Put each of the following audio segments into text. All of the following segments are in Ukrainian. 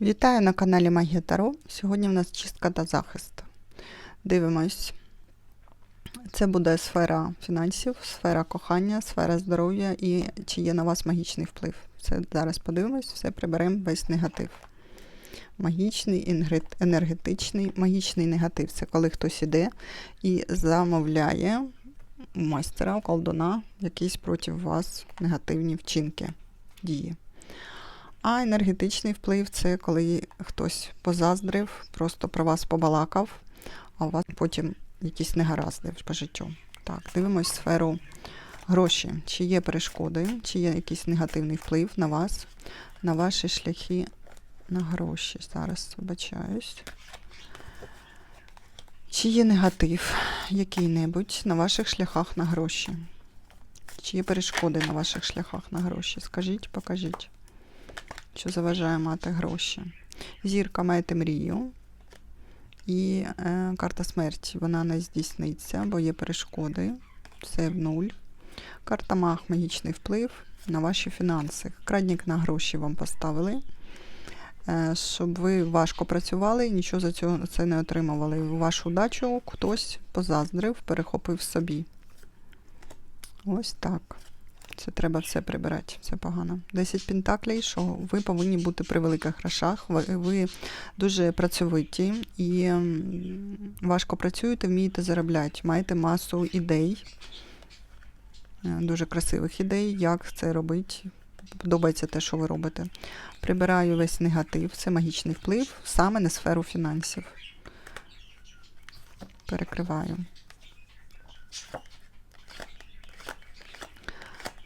Вітаю на каналі Магія Таро. Сьогодні в нас чистка та захист. Дивимось. Це буде сфера фінансів, сфера кохання, сфера здоров'я і чи є на вас магічний вплив. Це зараз подивимось, все приберемо весь негатив. Магічний, енергетичний, магічний негатив це коли хтось іде і замовляє у майстера, у колдуна якісь проти вас негативні вчинки, дії. А енергетичний вплив це коли хтось позаздрив, просто про вас побалакав, а у вас потім якісь негаразди по життю. Так, дивимось сферу гроші. Чи є перешкоди, чи є якийсь негативний вплив на вас, на ваші шляхи на гроші. Зараз вибачаюсь. Чи є негатив який-небудь на ваших шляхах на гроші? Чи є перешкоди на ваших шляхах на гроші? Скажіть, покажіть що заважає мати гроші. Зірка маєте мрію. І е, карта смерті вона не здійсниться, бо є перешкоди. Все в нуль. Карта маг магічний вплив на ваші фінанси. Крадник на гроші вам поставили, е, щоб ви важко працювали і нічого за цього це не отримували. Вашу удачу хтось позаздрив, перехопив собі. Ось так. Це треба все прибирати, це погано. 10 пентаклей, що ви повинні бути при великих грошах, ви, ви дуже працьовиті і важко працюєте, вмієте заробляти, маєте масу ідей, е, дуже красивих ідей, як це робити. Подобається те, що ви робите. Прибираю весь негатив, це магічний вплив саме на сферу фінансів. Перекриваю.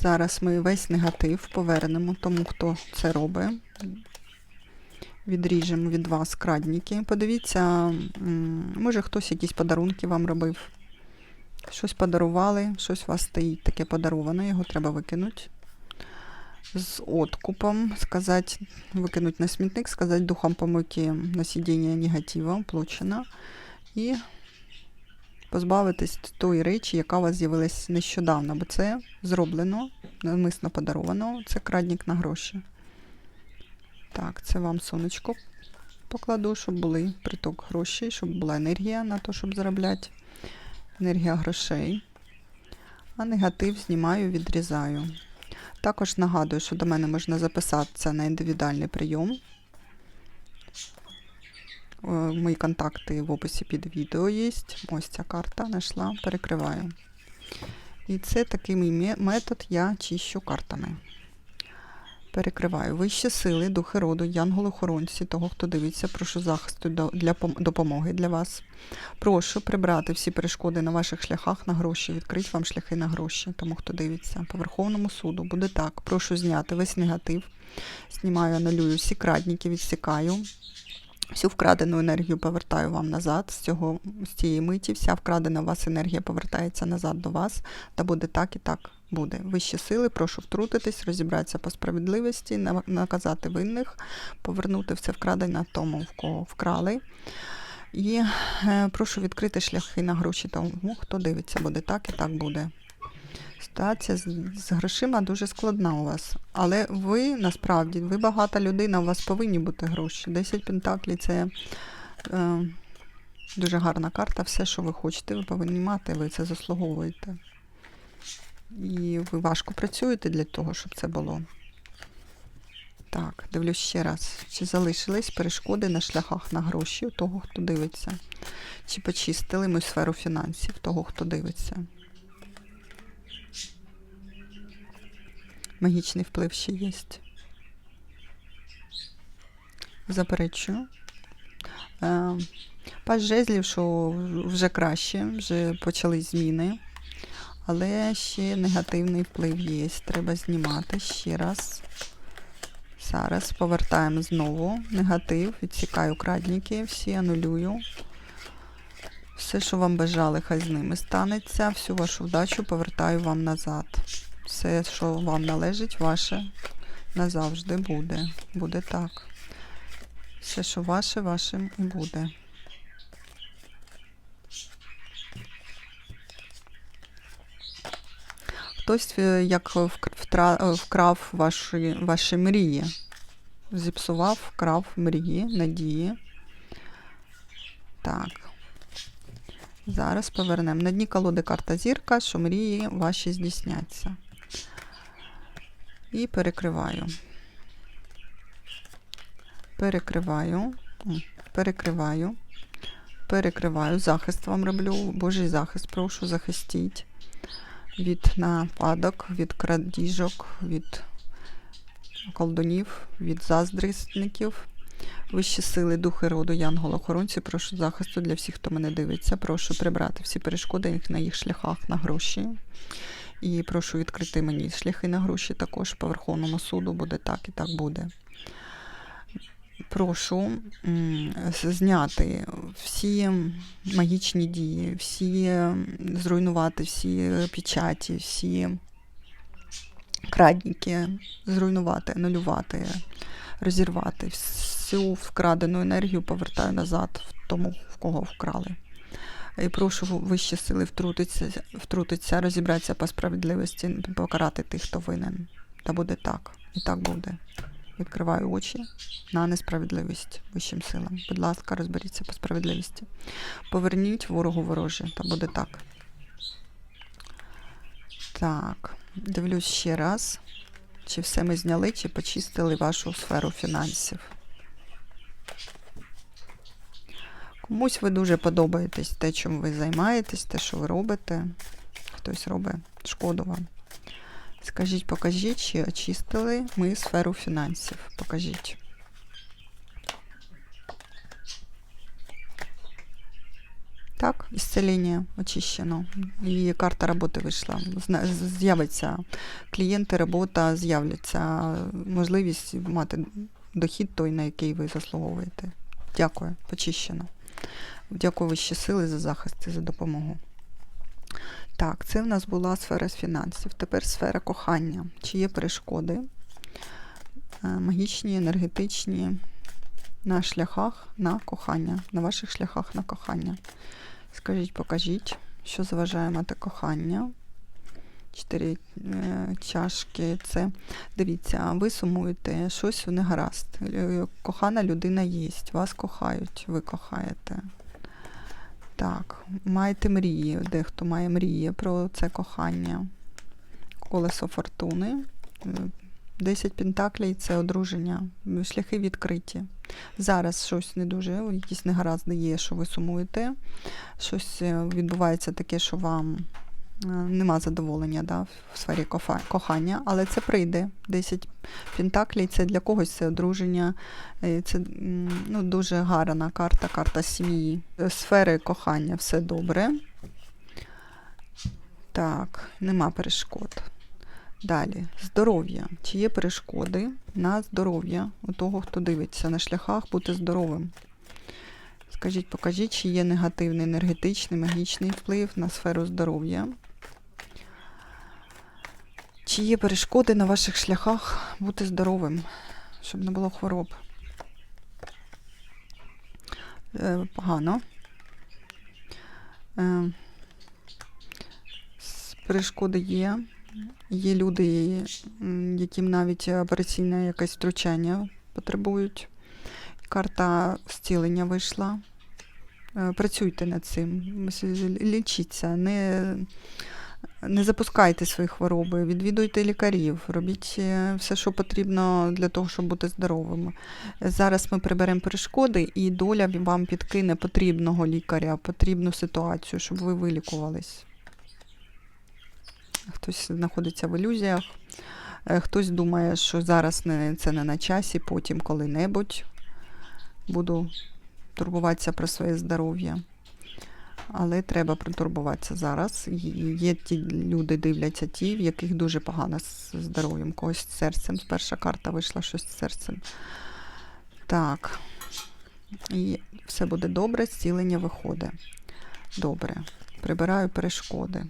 Зараз ми весь негатив повернемо тому, хто це робить. Відріжемо від вас крадніки. Подивіться, може хтось якісь подарунки вам робив. Щось подарували, щось у вас стоїть таке подароване, його треба викинути. З откупом, сказати, викинути на смітник, сказати духом помойки на сидіння негатива, оплачено. І позбавитись тої речі, яка у вас з'явилась нещодавно, бо це зроблено, навмисно подаровано, це крадник на гроші. Так, це вам сонечко покладу, щоб були приток грошей, щоб була енергія на те, щоб заробляти. Енергія грошей. А негатив знімаю, відрізаю. Також нагадую, що до мене можна записатися на індивідуальний прийом. Е, Мої контакти в описі під відео є. Ось ця карта знайшла, перекриваю. І це такий мій метод, я чищу картами. Перекриваю вищі сили, духи роду, янголи-охоронці, того, хто дивиться, прошу захисту для допомоги для вас. Прошу прибрати всі перешкоди на ваших шляхах на гроші, відкрити вам шляхи на гроші, тому хто дивиться. По Верховному суду буде так. Прошу зняти весь негатив. Знімаю, анулюю всі крадніки, відсікаю. Всю вкрадену енергію повертаю вам назад. З цього з цієї миті вся вкрадена у вас енергія повертається назад до вас. Та буде так і так буде. Вищі сили, прошу втрутитись, розібратися по справедливості, наказати винних, повернути все вкрадене тому, в кого вкрали. І е, прошу відкрити шляхи на гроші тому, хто дивиться, буде так і так буде. Ситуація з, з грошима дуже складна у вас. Але ви насправді, ви багата людина, у вас повинні бути гроші. 10 пентаклів це е, дуже гарна карта. Все, що ви хочете, ви повинні мати, ви це заслуговуєте. І ви важко працюєте для того, щоб це було. Так, дивлюсь ще раз. Чи залишились перешкоди на шляхах на гроші у того, хто дивиться? Чи почистили ми сферу фінансів того, хто дивиться? Магічний вплив ще є. Заперечую. Е, Пас жезлів, що вже краще, вже почали зміни. Але ще негативний вплив є. Треба знімати ще раз. Зараз повертаємо знову негатив, відсікаю крадніки, всі анулюю. Все, що вам бажали, хай з ними станеться. Всю вашу вдачу повертаю вам назад. Все, що вам належить, ваше назавжди буде. Буде так. Все, що ваше, вашим і буде. Хтось е, як е, вкрав ваші, ваші мрії. зіпсував, вкрав мрії, надії. Так. Зараз повернемо. На дні колоди карта зірка, що мрії ваші здійсняться. І перекриваю. Перекриваю. Перекриваю. Перекриваю. Захист вам роблю. Божий захист, прошу, захистіть. Від нападок, від крадіжок, від колдунів, від заздрісників. Вищі сили, духи роду, янголохоронці, прошу захисту для всіх, хто мене дивиться. Прошу прибрати всі перешкоди на їх шляхах на гроші. І прошу відкрити мені шляхи на гроші також по Верховному суду. Буде так і так буде. Прошу зняти всі магічні дії, всі зруйнувати всі печаті, всі крадніки, зруйнувати, анулювати, розірвати. Всю вкрадену енергію повертаю назад в тому, в кого вкрали. І прошу вищі сили втрутитися, втрутитися, розібратися по справедливості, покарати тих, хто винен. Та буде так. І так буде. Відкриваю очі на несправедливість вищим силам. Будь ласка, розберіться по справедливості. Поверніть ворогу вороже, та буде так. Так, дивлюсь ще раз, чи все ми зняли, чи почистили вашу сферу фінансів. Комусь ви дуже подобаєтесь те, чим ви займаєтесь, те, що ви робите. Хтось робить шкоду вам. Скажіть, покажіть, чи очистили ми сферу фінансів. Покажіть. Так, ісцеління очищено. І карта роботи вийшла. З'явиться клієнти, робота, з'являться можливість мати дохід той, на який ви заслуговуєте. Дякую, почищено. Дякую вищі сили за захист і за допомогу. Так, це в нас була сфера фінансів. Тепер сфера кохання. Чи є перешкоди е, магічні, енергетичні на шляхах на кохання, на ваших шляхах на кохання? Скажіть, покажіть, що заважає мати кохання. Чотири е, чашки. Це дивіться, ви сумуєте, щось не гаразд. Е, Кохана людина є, вас кохають, ви кохаєте. Так, маєте мрії, дехто має мрії про це кохання. Колесо фортуни. Е, 10 пентаклей це одруження, шляхи відкриті. Зараз щось не дуже, якісь негаразди є, що ви сумуєте. Щось е, відбувається таке, що вам е, нема задоволення да, в сфері кохання, але це прийде. 10 пентаклей це для когось це одруження. Е, Це ну, дуже гарна карта, карта сім'ї. Е, Сфери кохання все добре. Так, нема перешкод. Далі, здоров'я. Чи є перешкоди на здоров'я у того, хто дивиться на шляхах бути здоровим? Скажіть, покажіть, чи є негативний енергетичний, магічний вплив на сферу здоров'я? Чи є перешкоди на ваших шляхах бути здоровим, щоб не було хвороб? Е, погано. Е, перешкоди є. Є люди, яким навіть операційне якесь втручання потребують. Карта зцілення вийшла. Е, Працюйте над цим, лічіться, не, не запускайте свої хвороби, відвідуйте лікарів, робіть е, все, що потрібно для того, щоб бути здоровими. Зараз ми приберемо перешкоди, і доля вам підкине потрібного лікаря, потрібну ситуацію, щоб ви вилікувались. Хтось знаходиться в ілюзіях, е, хтось думає, що зараз не, це не на часі, потім коли-небудь буду турбуватися про своє здоров'я. Але треба протурбуватися зараз. Є ті люди, дивляться ті, в яких дуже погано з здоров'ям, когось з серцем. Перша карта вийшла щось з серцем. Так. І все буде добре, зцілення виходить. Добре. Прибираю перешкоди.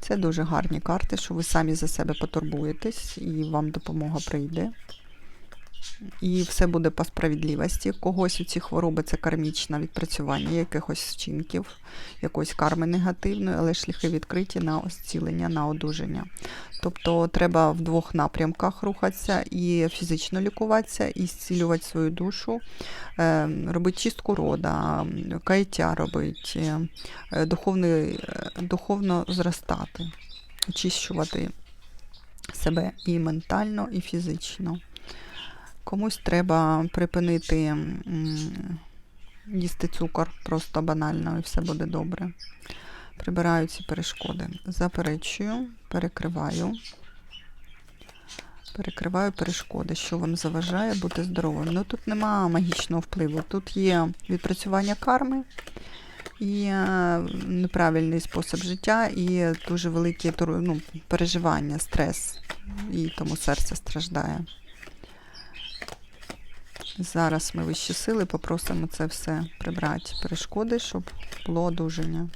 Це дуже гарні карти, що ви самі за себе потурбуєтесь і вам допомога прийде. І все буде по справедливості. Когось у ці хвороби це кармічне відпрацювання якихось вчинків, якоїсь карми негативної, але шляхи відкриті на зцілення, на одужання. Тобто треба в двох напрямках рухатися і фізично лікуватися, і зцілювати свою душу, е, робити чистку рода, каяття робити, е, духовний, е, духовно зростати, очищувати себе і ментально, і фізично. Комусь треба припинити їсти цукор просто банально, і все буде добре. Прибираю ці перешкоди. Заперечую, перекриваю. Перекриваю перешкоди, що вам заважає бути здоровим. Ну тут нема магічного впливу. Тут є відпрацювання карми і е, неправильний спосіб життя, і дуже великі ну, переживання, стрес. І тому серце страждає. Зараз ми вищі сили попросимо це все прибрати. Перешкоди, щоб було одужання.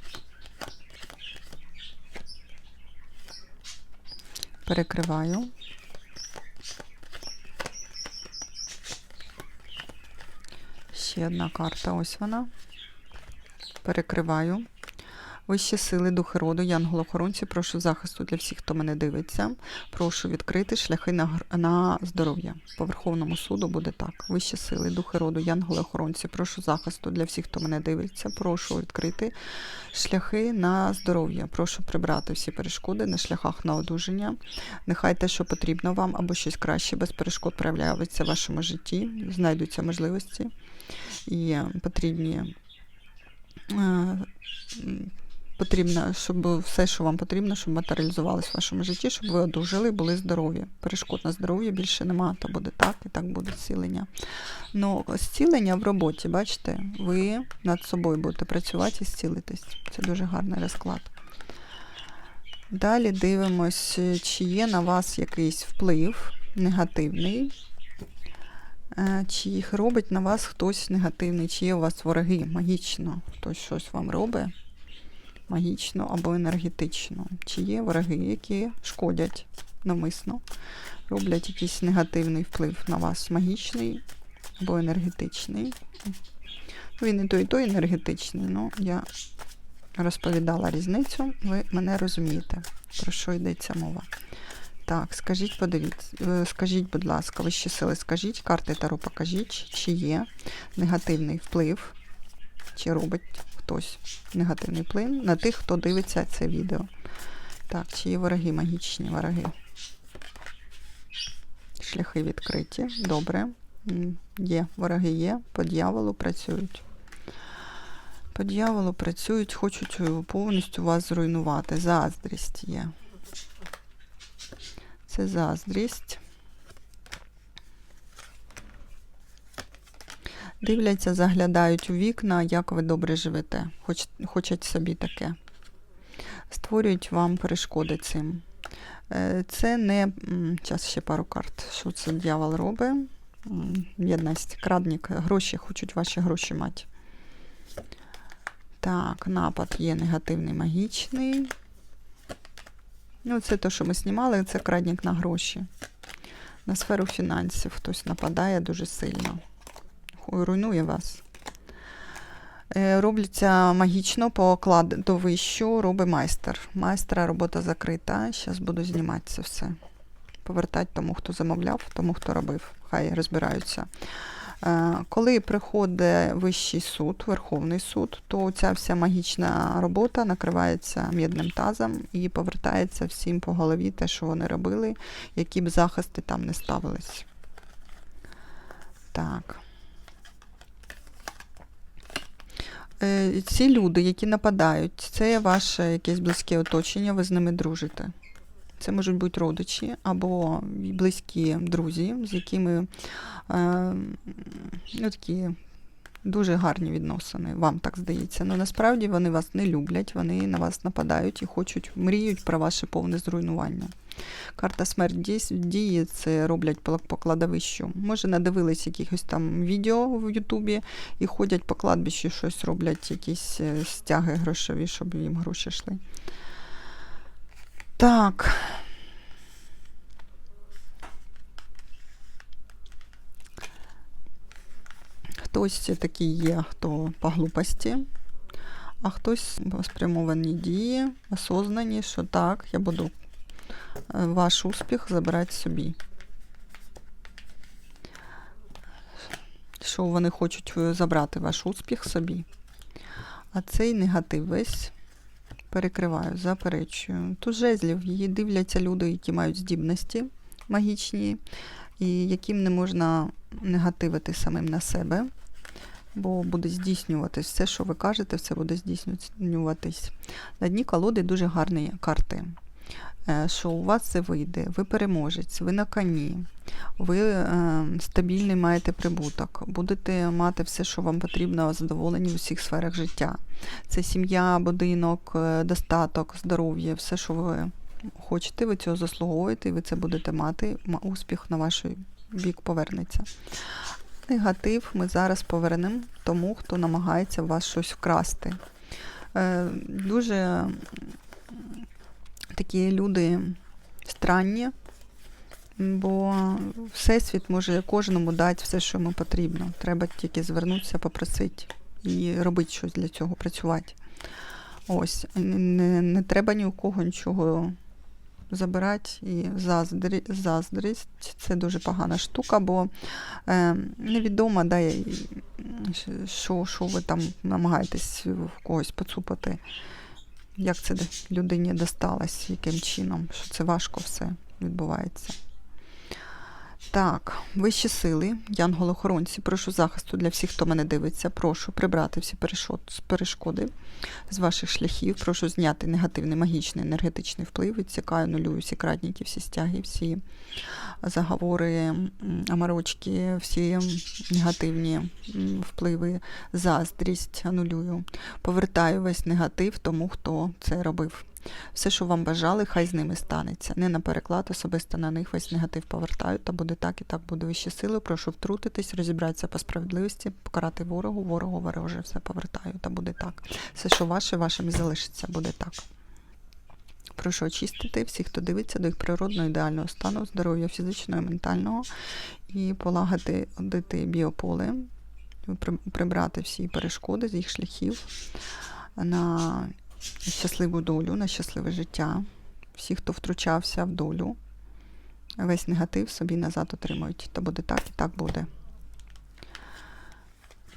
Перекриваю. Ще одна карта, ось вона. Перекриваю. Вищі сили, духи роду, янголохоронці, прошу захисту для всіх, хто мене дивиться. Прошу відкрити шляхи на, на здоров'я. По Верховному суду буде так. Вищі сили, духи роду, янголохоронці, прошу захисту для всіх, хто мене дивиться. Прошу відкрити шляхи на здоров'я. Прошу прибрати всі перешкоди на шляхах на одужання. Нехай те, що потрібно вам, або щось краще без перешкод проявляється в вашому житті. Знайдуться можливості і е, потрібні. Потрібно, щоб все, що вам потрібно, щоб матеріалізувалось в вашому житті, щоб ви одужали були здорові. Перешкод на здоров'я більше нема, то буде так і так буде зцілення. Ну, зцілення в роботі, бачите, ви над собою будете працювати і зцілитись. Це дуже гарний розклад. Далі дивимось, чи є на вас якийсь вплив негативний, е, чи їх робить на вас хтось негативний, чи є у вас вороги магічно, хтось щось вам робить магічно або енергетично. Чи є вороги, які шкодять навмисно, роблять якийсь негативний вплив на вас, магічний або енергетичний. Він і той, і той енергетичний, ну я розповідала різницю, ви мене розумієте, про що йдеться мова. Так, скажіть, подивіться, е, скажіть, будь ласка, вищі сили, скажіть, карти Таро покажіть, чи є негативний вплив, чи робить хтось негативний вплив на тих, хто дивиться це відео. Так, чи є вороги, магічні вороги? Шляхи відкриті. Добре. Є, вороги є, по дьяволу працюють. По дьяволу працюють, хочуть повністю вас зруйнувати. Заздрість є. Це заздрість. Дивляться, заглядають у вікна, як ви добре живете. Хоч, хочуть собі таке. Створюють вам перешкоди цим. Е, Це не. Зараз ще пару карт. Що це дьявол робить? М, Єдність, крадник, гроші, хочуть ваші гроші мати. Так, напад є негативний, магічний. Ну, це те, що ми знімали, це крадник на гроші. На сферу фінансів хтось нападає дуже сильно. Руйнує вас. Е, Робляться магічно по кладовищу, робить майстер. Майстра робота закрита. Зараз буду знімати це все. Повертати тому, хто замовляв, тому, хто робив. Хай розбираються. Е, Коли приходить вищий суд, Верховний суд, то ця вся магічна робота накривається мідним тазом і повертається всім по голові те, що вони робили, які б захисти там не ставились. Так. Е, Ці люди, які нападають, це ваше якесь близьке оточення, ви з ними дружите. Це можуть бути родичі або близькі друзі, з якими е, ну, такі дуже гарні відносини, вам так здається. Ну насправді вони вас не люблять, вони на вас нападають і хочуть, мріють про ваше повне зруйнування. Карта смерть дії це роблять по кладовищу. Може, надивились якихось там відео в Ютубі і ходять по кладбищу, щось роблять, якісь е, стяги грошові, щоб їм гроші йшли. Так. Хтось такий є, хто по глупості, а хтось спрямовані дії, осознані, що так, я буду ваш успіх забирати собі. Що вони хочуть е, забрати ваш успіх собі. А цей негатив весь перекриваю, заперечую. Тут жезлів її дивляться люди, які мають здібності магічні, і яким не можна негативити самим на себе, бо буде здійснюватись все, що ви кажете, все буде здійснюватись. На дні колоди дуже гарні карти. Е, Що у вас це вийде, ви переможець, ви на коні, ви е, стабільний маєте прибуток, будете мати все, що вам потрібно, задоволені в усіх сферах життя. Це сім'я, будинок, е, достаток, здоров'я, все, що ви хочете, ви цього заслуговуєте, і ви це будете мати. Успіх на ваш бік повернеться. Негатив ми зараз повернемо тому, хто намагається у вас щось вкрасти. Дуже такі люди странні, бо Всесвіт може кожному дати все, що йому потрібно. Треба тільки звернутися, попросити і робити щось для цього, працювати. Ось, не, не треба ні у кого нічого забирати. І заздрі, заздрість це дуже погана штука, бо е, невідомо, да, що, що ви там намагаєтесь в когось поцупати. Як це людині досталось, яким чином, що це важко все відбувається. Так, вищі сили, янголи-охоронці, прошу захисту для всіх, хто мене дивиться. Прошу прибрати всі перешкоди з ваших шляхів. Прошу зняти негативний магічний енергетичний вплив. Відсікаю нулюю всі крадніки, всі стяги, всі заговори, амарочки, всі негативні впливи, заздрість анулюю. Повертаю весь негатив тому, хто це робив. Все, що вам бажали, хай з ними станеться. Не на переклад, особисто на них весь негатив повертаю, та буде так і так буде вищі сили. Прошу втрутитись, розібратися по справедливості, покарати ворогу, ворогу вороже, все повертаю, та буде так. Все, що ваше, вашим залишиться, буде так. Прошу очистити всіх, хто дивиться до їх природного ідеального стану, здоров'я фізичного і ментального, і полагати одити біополе, прибрати всі перешкоди з їх шляхів на щасливу долю, на щасливе життя. Всі, хто втручався в долю, весь негатив собі назад отримують. То буде так і так буде.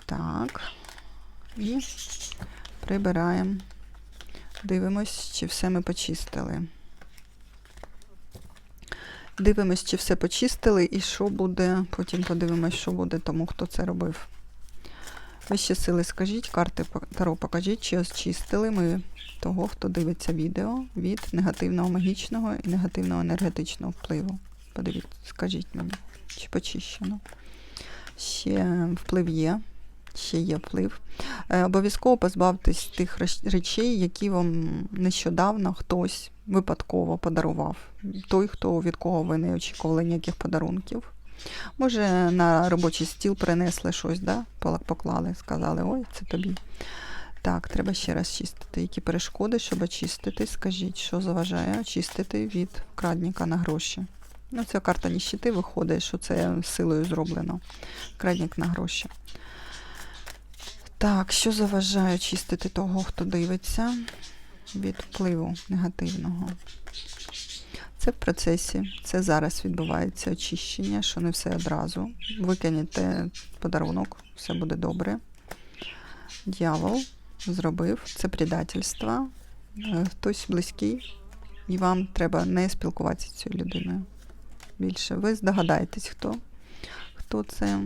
Так. І прибираємо. Дивимось, чи все ми почистили. Дивимось, чи все почистили, і що буде. Потім подивимось, що буде тому, хто це робив. Вищі сили, скажіть, карти Таро покажіть, чи очистили ми того, хто дивиться відео від негативного магічного і негативного енергетичного впливу. Подивіться, скажіть мені, чи почищено. Ще вплив є. Ще є вплив. Е, обов'язково позбавтесь тих речей, які вам нещодавно хтось випадково подарував. Той, хто від кого ви не очікували ніяких подарунків. Може, на робочий стіл принесли щось, да? поклали, сказали, ой, це тобі. Так, треба ще раз чистити. Які перешкоди, щоб очистити? Скажіть, що заважає очистити від крадніка на гроші. Ну, ця карта ніщити виходить, що це силою зроблено. Крадник на гроші. Так, що заважає очистити того, хто дивиться від впливу негативного? Це в процесі, це зараз відбувається очищення, що не все одразу. Викинете подарунок, все буде добре. Дьявол зробив це предательство. Е, Хтось близький, і вам треба не спілкуватися з цією людиною. Більше ви здогадаєтесь, хто, хто це.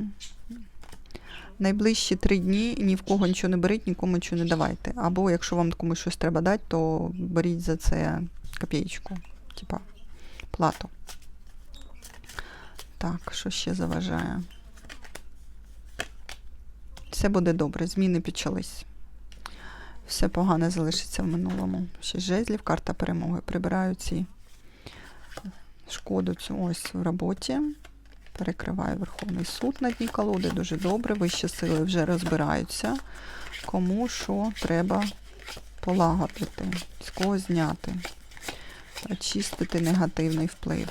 Найближчі три дні ні в кого нічого не беріть, нікому нічого не давайте. Або якщо вам комусь щось треба дати, то беріть за це копієчку, типа плату. Так, що ще заважає? Все буде добре, зміни почались. Все погане залишиться в минулому. Шість жезлів, карта перемоги. Прибираю ці шкоду цю ось в роботі. Перекриваю Верховний суд на дні колоди. Дуже добре. Вищі сили вже розбираються. Кому що треба полагодити, з кого зняти, очистити негативний вплив.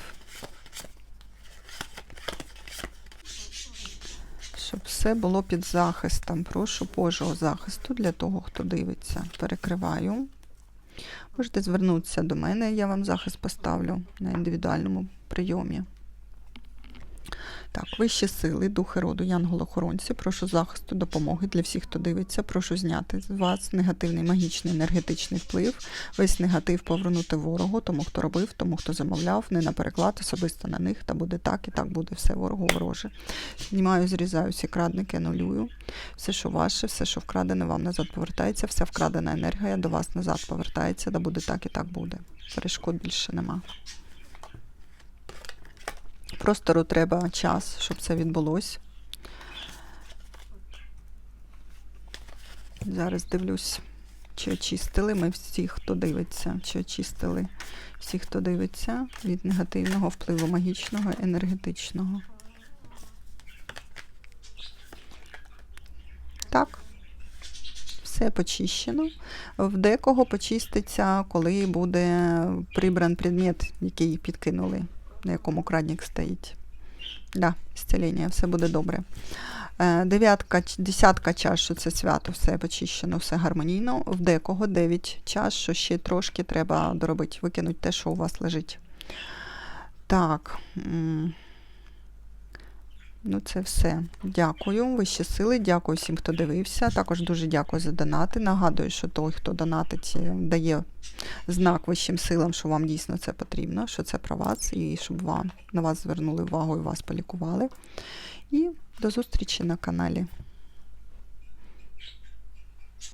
Щоб все було під захистом. Прошу Божого захисту для того, хто дивиться. Перекриваю. Можете звернутися до мене, я вам захист поставлю на індивідуальному прийомі. Так, вищі сили, духи роду, янголохоронці, прошу захисту, допомоги для всіх, хто дивиться. Прошу зняти з вас негативний магічний енергетичний вплив, весь негатив повернути ворогу, тому хто робив, тому хто замовляв, не на переклад, особисто на них, та буде так і так буде все ворогу вороже. Знімаю, зрізаю всі крадники, анулюю. Все, що ваше, все, що вкрадене, вам назад повертається, вся вкрадена енергія до вас назад повертається, да буде так і так буде. Перешкод більше нема. Простору треба час, щоб це відбулося. Зараз дивлюсь, чи очистили ми всіх, хто дивиться, чи очистили всіх, хто дивиться від негативного впливу магічного, енергетичного. Так. Все почищено. В декого почиститься, коли буде прибран предмет, який підкинули на якому крадник стоїть. Да, зцілення, все буде добре. Е, Дев'ятка, десятка чаш, що це свято, все почищено, все гармонійно. В декого 9 чаш, що ще трошки треба доробити, викинути те, що у вас лежить. Так. Ну, це все. Дякую. Вищі сили. Дякую всім, хто дивився. Також дуже дякую за донати. Нагадую, що той, хто донатить, е, дає знак вищим силам, що вам дійсно це потрібно, що це про вас, і щоб вам на вас звернули увагу і вас полікували. І до зустрічі на каналі.